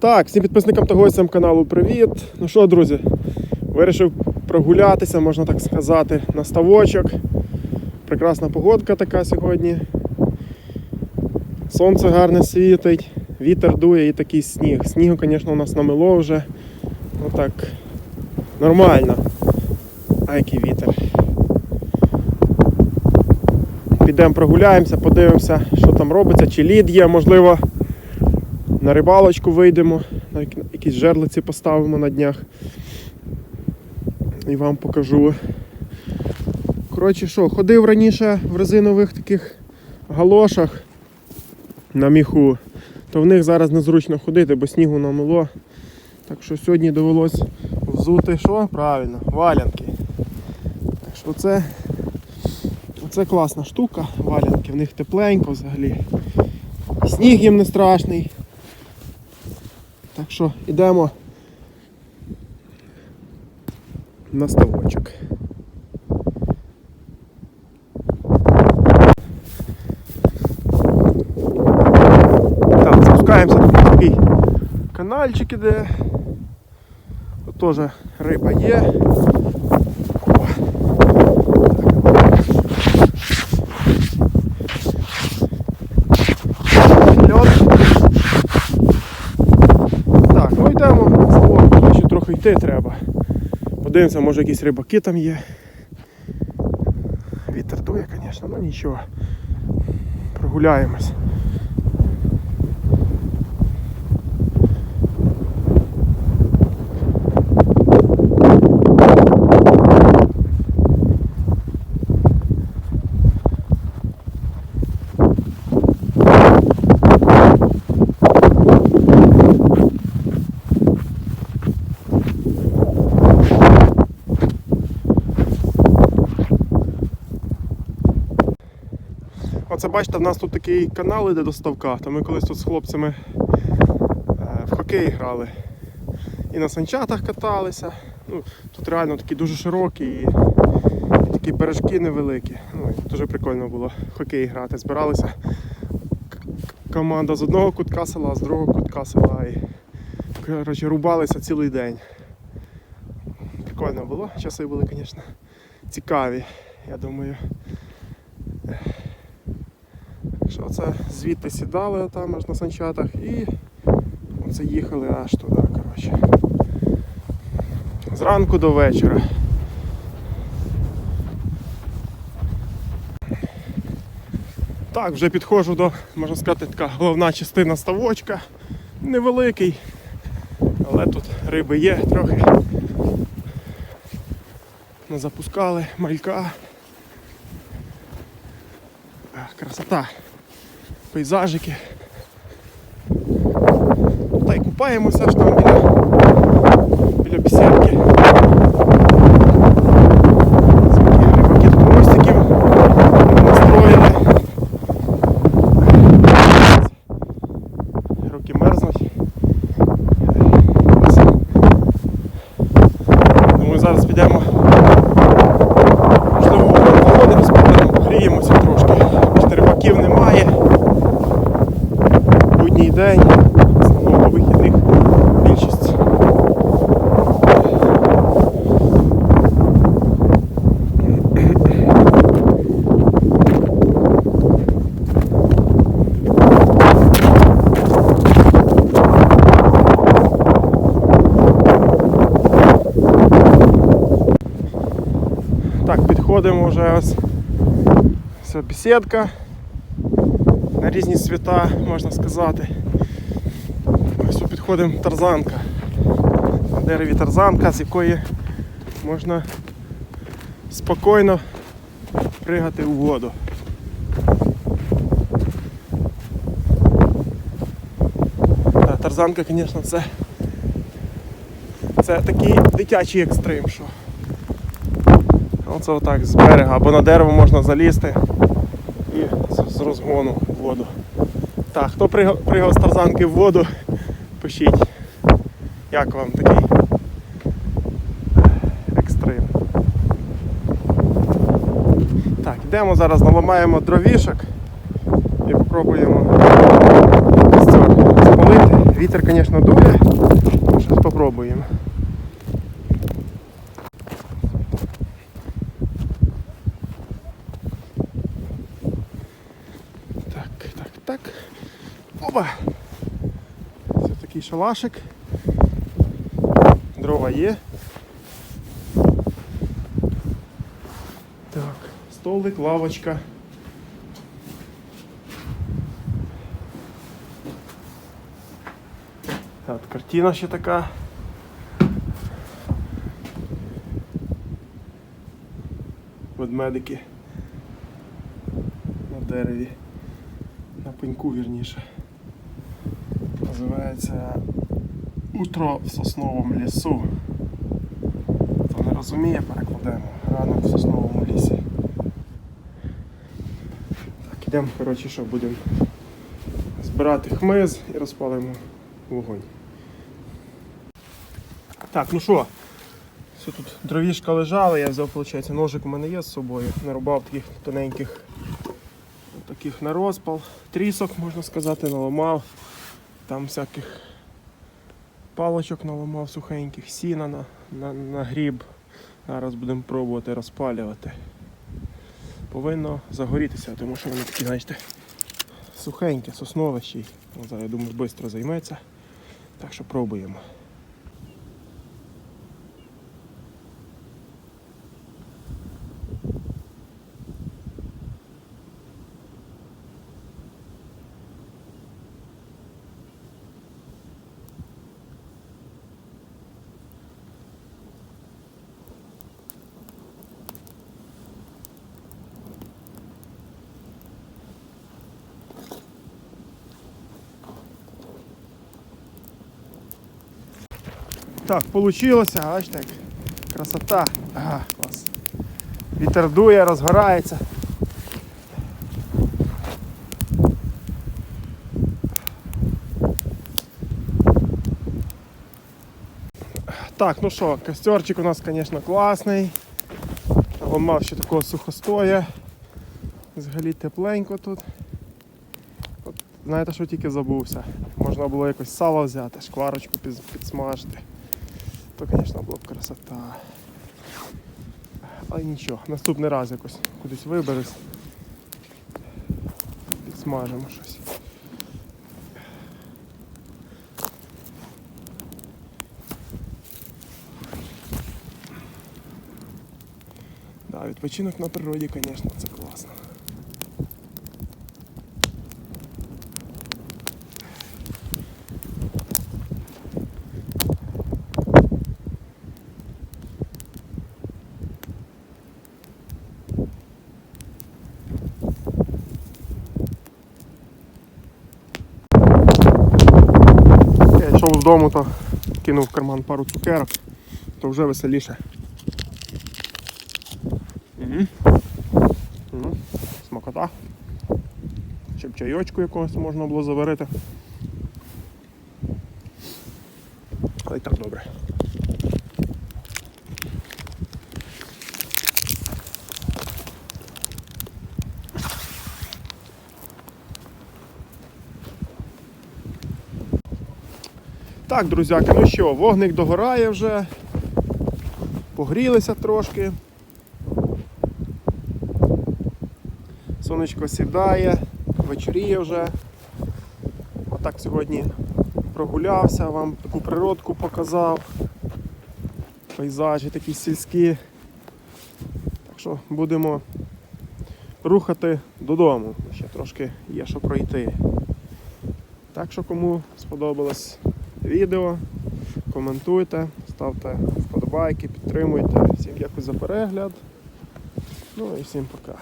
Так, всім підписникам та гостям каналу привіт. Ну що, друзі, вирішив прогулятися, можна так сказати, на ставочок. Прекрасна погодка така сьогодні. Сонце гарне світить, вітер дує і такий сніг. Снігу, звісно, у нас намело вже. Ну так, нормально. А який вітер. Підемо прогуляємося, подивимося, що там робиться, чи лід є, можливо, на рибалочку вийдемо, на якісь жерлиці поставимо на днях. І вам покажу. Коротше, що, ходив раніше в резинових таких галошах на міху, то в них зараз незручно ходити, бо снігу намело. Так що сьогодні довелось взути що? Правильно, валянки. Так що це, це класна штука, валянки, в них тепленько взагалі. Сніг їм не страшний. Так що йдемо на ставочок. Так, спускаємося на такий канальчик іде. Тут теж риба є. О. Льот. Так, ну йдемо. Йти треба. Подивимося, може якісь рибаки там є. Вітер дує, звісно, ну нічого. Прогуляємось. Оце бачите, в нас тут такий канал іде до ставка. То ми колись тут з хлопцями е, в хокей грали. І на санчатах каталися. Ну, тут реально такі дуже широкі і, і такі бережки невеликі. Ну, дуже прикольно було в хокей грати. Збиралися команда з одного кутка села, з другого кутка села. І коротше, рубалися цілий день. Прикольно було. Часи були, звісно, цікаві, я думаю. Що це звідти сідали там аж на санчатах і оце їхали аж туди, коротше. Зранку до вечора. Так, вже підходжу до, можна сказати, така головна частина ставочка. Невеликий, але тут риби є трохи. Не запускали малька. Красота пейзажики. Та й купаємося ж там біля, біля бесідки. Такі рибаки тут мостиків настроїли. Руки мерзнуть. Думаю, зараз підемо. Можливо, воно підемо, погріємося трошки. Бачите, рибаків немає будній день, в основному вихідних більшість. Так, підходимо вже ось. Все, бесідка на різні свята, можна сказати. Ось підходимо тарзанка. На дереві тарзанка, з якої можна спокійно пригати у воду. Та, тарзанка, звісно, це, це такий дитячий екстрим, що. Оце отак з берега або на дерево можна залізти і з, розгону в воду. Так, хто пригав, з тарзанки в воду, пишіть, як вам такий екстрим. Так, йдемо зараз, наламаємо дровішок і попробуємо з спалити Вітер, звісно, дує. Зараз спробуємо. Так, так, так. Опа! Це такий шалашик. Дрова є. Так, столик, лавочка. Так, картина ще така. Ведмедики на дереві. На пеньку вірніше. Називається Утро в сосновому лісу. Хто не розуміє, перекладемо. Ранок в сосновому лісі. Так, ідемо, коротше, що будемо збирати хмиз і розпалимо вогонь. Так, ну що, все тут дровішка лежала, я взяв, виходить, ножик у мене є з собою. Нарубав таких тоненьких таких на розпал. Трісок, можна сказати, наламав. Там всяких палочок наламав сухеньких, сіна на, на, на гріб. Зараз будемо пробувати розпалювати. Повинно загорітися, тому що воно такі, знаєте, сухеньке, соснове ще я думаю, швидко займеться. Так що пробуємо. Так, получилося, бачите, як красота. Ага, клас. Вітер дує, розгорається. Так, ну що, костерчик у нас, звісно, класний. Ламав ще такого сухостоя. Взагалі тепленько тут. От, знаєте, що тільки забувся. Можна було якось сало взяти, шкварочку підсмажити. То, звісно, була б красота. Але нічого, наступний раз якось кудись виберусь. Підсмажимо щось. Да, відпочинок на природі, звісно, це класно. Я йшов з дому, то кинув в карман пару цукерок, то вже веселіше. Угу. Ну, смакота. Ще б чайочку якогось можна було заварити. Але й так добре. Так, друзяки, ну що, вогник догорає вже. Погрілися трошки. Сонечко сідає, вечоріє вже. Отак сьогодні прогулявся, вам таку природку показав. Пейзажі такі сільські. Так що будемо рухати додому. Ще трошки є що пройти. Так що кому сподобалось відео, коментуйте, ставте вподобайки, підтримуйте. Всім дякую за перегляд. Ну і всім пока.